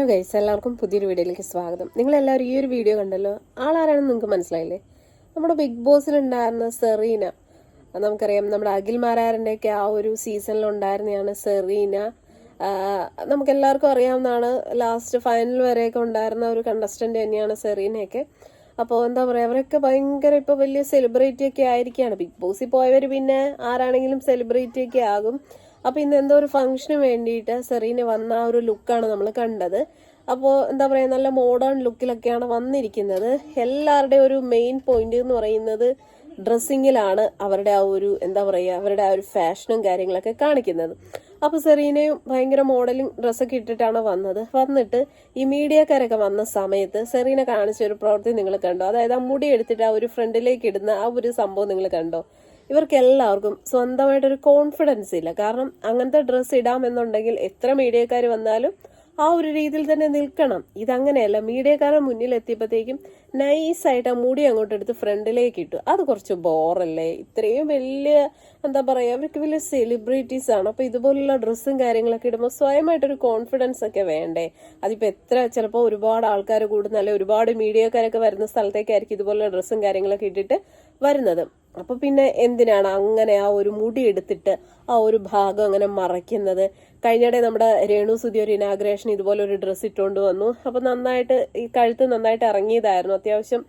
Guys എല്ലാവർക്കും പുതിയൊരു വീഡിയോയിലേക്ക് സ്വാഗതം. നിങ്ങളെല്ലാവരും ഈ ഒരു വീഡിയോ കണ്ടല്ലോ? ആളാരാണെന്ന് നിങ്ങൾക്ക് മനസ്സിലായില്ലേ? നമ്മുടെ ബിഗ് ബോസിലുണ്ടായിരുന്ന സെറീന. നമുക്കറിയാം നമ്മുടെ അഖിൽ മാരാറിന്റെയൊക്കെ ആ ഒരു സീസണിലുണ്ടായിരുന്നതാണ് സെറീന. നമുക്കെല്ലാവർക്കും അറിയാവുന്നതാണ് ലാസ്റ്റ് ഫൈനൽ വരെയൊക്കെ ഉണ്ടായിരുന്ന ഒരു കണ്ടസ്റ്റന്റ് തന്നെയാണ് സെറീനയൊക്കെ. അപ്പോൾ എന്താ പറയുക അവരൊക്കെ ഭയങ്കര ഇപ്പോൾ വലിയ സെലിബ്രിറ്റി ഒക്കെ ആയിരിക്കുകയാണ്. ബിഗ് ബോസിൽ പോയവർ പിന്നെ ആരാണെങ്കിലും സെലിബ്രിറ്റി ഒക്കെ ആകും. അപ്പോൾ ഇന്ന് എന്തോ ഒരു ഫംഗ്ഷന് വേണ്ടിയിട്ട് സെറീന വന്ന ആ ഒരു ലുക്കാണ് നമ്മൾ കണ്ടത്. അപ്പോൾ എന്താ പറയുക നല്ല മോഡേൺ ലുക്കിലൊക്കെയാണ് വന്നിരിക്കുന്നത്. എല്ലാവരുടെയും ഒരു മെയിൻ പോയിന്റ് എന്ന് പറയുന്നത് ഡ്രസ്സിങ്ങിലാണ് അവരുടെ ആ ഒരു എന്താ പറയുക അവരുടെ ആ ഒരു ഫാഷനും കാര്യങ്ങളൊക്കെ കാണിക്കുന്നത്. അപ്പോൾ സെറീനയും ഭയങ്കര മോഡലിംഗ് ഡ്രസ്സൊക്കെ ഇട്ടിട്ടാണ് വന്നത്. വന്നിട്ട് ഈ മീഡിയക്കാരൊക്കെ വന്ന സമയത്ത് സെറീന കാണിച്ച ഒരു പ്രവൃത്തി നിങ്ങൾ കണ്ടോ? അതായത് ആ മുടി എടുത്തിട്ട് ആ ഒരു ഫ്രണ്ടിലേക്ക് ഇടുന്ന ആ ഒരു സംഭവം നിങ്ങൾ കണ്ടോ? ഇവർക്ക് എല്ലാവർക്കും സ്വന്തമായിട്ടൊരു കോൺഫിഡൻസ് ഇല്ല. കാരണം അങ്ങനത്തെ ഡ്രസ്സ് ഇടാമെന്നുണ്ടെങ്കിൽ എത്ര മീഡിയക്കാർ വന്നാലും ആ ഒരു രീതിയിൽ തന്നെ നിൽക്കണം. ഇതങ്ങനെയല്ല. മീഡിയക്കാരൻ മുന്നിൽ എത്തിയപ്പോഴത്തേക്കും നൈസായിട്ട് ആ മുടി അങ്ങോട്ട് എടുത്ത് ഫ്രണ്ടിലേക്ക് ഇട്ടു. അത് കുറച്ച് ബോറല്ലേ? ഇത്രയും വലിയ എന്താ പറയുക അവർക്ക് വലിയ സെലിബ്രിറ്റീസ് ആണ്. അപ്പോൾ ഇതുപോലുള്ള ഡ്രസ്സും കാര്യങ്ങളൊക്കെ ഇടുമ്പോൾ സ്വയമായിട്ടൊരു കോൺഫിഡൻസ് ഒക്കെ വേണ്ടേ? അതിപ്പോൾ എത്ര ചിലപ്പോൾ ഒരുപാട് ആൾക്കാർ കൂടുന്ന അല്ലെങ്കിൽ ഒരുപാട് മീഡിയക്കാരൊക്കെ വരുന്ന സ്ഥലത്തേക്കായിരിക്കും ഇതുപോലുള്ള ഡ്രസ്സും കാര്യങ്ങളൊക്കെ ഇട്ടിട്ട് വരുന്നത്. അപ്പൊ പിന്നെ എന്തിനാണ് അങ്ങനെ ആ ഒരു മുടി എടുത്തിട്ട് ആ ഒരു ഭാഗം അങ്ങനെ മറയ്ക്കുന്നത്? കഴിഞ്ഞിടെ നമ്മുടെ രേണു സുധി ഒരു ഇനാഗ്രേഷൻ ഇതുപോലെ ഒരു ഡ്രസ്സ് ഇട്ടുകൊണ്ട് വന്നു. അപ്പോൾ നന്നായിട്ട് ഈ കഴുത്ത് നന്നായിട്ട് ഇറങ്ങിയതായിരുന്നു. അത്യാവശ്യം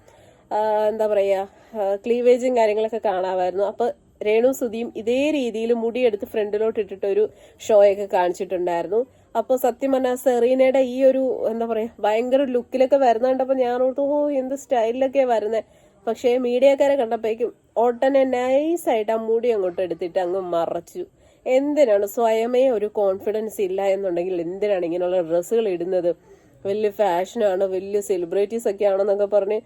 എന്താ പറയുക ക്ലീവേജും കാര്യങ്ങളൊക്കെ കാണാമായിരുന്നു. അപ്പോൾ രേണു സുധിയും ഇതേ രീതിയിൽ മുടി മുടിയെടുത്ത് ഫ്രണ്ടിലോട്ട് ഇട്ടിട്ട് ഒരു ഷോയൊക്കെ കാണിച്ചിട്ടുണ്ടായിരുന്നു. അപ്പോൾ സത്യം പറഞ്ഞാൽ സെറീനയുടെ ഈ ഒരു എന്താ പറയുക ഭയങ്കര ലുക്കിലൊക്കെ വരുന്ന കണ്ടപ്പോൾ ഞാൻ ഓർത്തു ഓ എന്ത് സ്റ്റൈലിലൊക്കെയാണ് വരുന്നത് പക്ഷേ മീഡിയക്കാരെ കണ്ടപ്പോഴേക്കും ഓട്ടനെ നൈസായിട്ട് ആ മുടി അങ്ങോട്ട് എടുത്തിട്ട് അങ്ങ് മറച്ചു. എന്തിനാണ് സ്വയമേ ഒരു കോൺഫിഡൻസ് ഇല്ല എന്നുണ്ടെങ്കിൽ എന്തിനാണ് ഇങ്ങനെയുള്ള ഡ്രസ്സുകൾ ഇടുന്നത്? വലിയ ഫാഷനാണ് വലിയ സെലിബ്രിറ്റീസ് ഒക്കെ ആണെന്നൊക്കെ പറഞ്ഞ്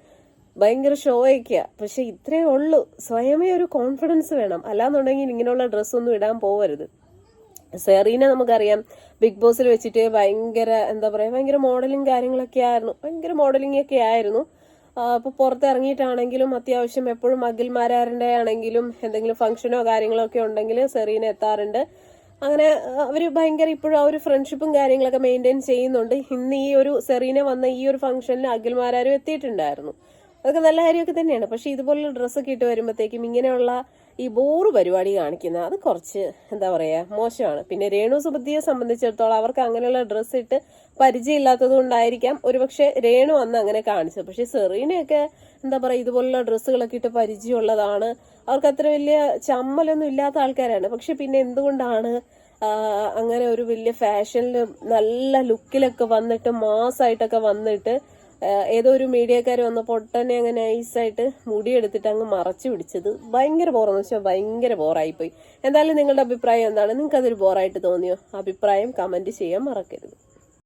ഭയങ്കര ഷോയൊക്കെയാ. പക്ഷെ ഇത്രേ ഉള്ളൂ. സ്വയമേ ഒരു കോൺഫിഡൻസ് വേണം. അല്ലാന്നുണ്ടെങ്കിൽ ഇങ്ങനെയുള്ള ഡ്രസ്സൊന്നും ഇടാൻ പോവരുത്. സെറീന നമുക്കറിയാം ബിഗ് ബോസിൽ വെച്ചിട്ട് ഭയങ്കര എന്താ പറയുക ഭയങ്കര മോഡലിംഗ് കാര്യങ്ങളൊക്കെ ആയിരുന്നു. ഭയങ്കര മോഡലിംഗ് ഒക്കെ ആയിരുന്നു. അപ്പോൾ പുറത്തിറങ്ങിയിട്ടാണെങ്കിലും അത്യാവശ്യം എപ്പോഴും അഖിൽമാരാറിന്റെ ആണെങ്കിലും എന്തെങ്കിലും ഫംഗ്ഷനോ കാര്യങ്ങളോ ഒക്കെ ഉണ്ടെങ്കിൽ സെറീന എത്താറുണ്ട്. അങ്ങനെ അവർ ഭയങ്കര ഇപ്പോഴും ആ ഒരു ഫ്രണ്ട്ഷിപ്പും കാര്യങ്ങളൊക്കെ മെയിന്റെയിൻ ചെയ്യുന്നുണ്ട്. ഇന്ന് ഈ ഒരു സെറീന വന്ന ഈ ഒരു ഫംഗ്ഷനിൽ അഖിൽമാരാരും എത്തിയിട്ടുണ്ടായിരുന്നു. അതൊക്കെ നല്ല കാര്യമൊക്കെ തന്നെയാണ്. പക്ഷെ ഇതുപോലുള്ള ഡ്രസ്സൊക്കെ ഇട്ട് വരുമ്പോഴത്തേക്കും ഇങ്ങനെയുള്ള ഈ ബോറ് പരിപാടി കാണിക്കുന്നത് അത് കുറച്ച് എന്താ പറയുക മോശമാണ്. പിന്നെ രേണു സുബദ്ധിയെ സംബന്ധിച്ചിടത്തോളം അവർക്ക് അങ്ങനെയുള്ള ഡ്രസ്സ് ഇട്ട് പരിചയമില്ലാത്തത് കൊണ്ടായിരിക്കാം ഒരുപക്ഷെ രേണു അന്ന് അങ്ങനെ കാണിച്ചത്. പക്ഷെ സെറീനയൊക്കെ എന്താ പറയുക ഇതുപോലുള്ള ഡ്രസ്സുകളൊക്കെ ഇട്ട് പരിചയമുള്ളതാണ്. അവർക്ക് അത്ര വലിയ ചമ്മലൊന്നും ഇല്ലാത്ത ആൾക്കാരാണ്. പക്ഷെ പിന്നെ എന്തുകൊണ്ടാണ് അങ്ങനെ ഒരു വലിയ ഫാഷനിൽ നല്ല ലുക്കിലൊക്കെ വന്നിട്ട് മാസായിട്ടൊക്കെ വന്നിട്ട് ഏതോ ഒരു മീഡിയക്കാർ വന്നപ്പോൾ ഒട്ടനെ അങ്ങനെ നൈസായിട്ട് മുടിയെടുത്തിട്ട് അങ്ങ് മറച്ചു പിടിച്ചത്. ഭയങ്കര ബോറെന്ന് വെച്ചാൽ ഭയങ്കര ബോറായിപ്പോയി എന്തായാലും നിങ്ങളുടെ അഭിപ്രായം എന്താണ്? നിങ്ങൾക്കതൊരു ബോറായിട്ട് തോന്നിയോ? അഭിപ്രായം കമന്റ് ചെയ്യാൻ മറക്കരുത്.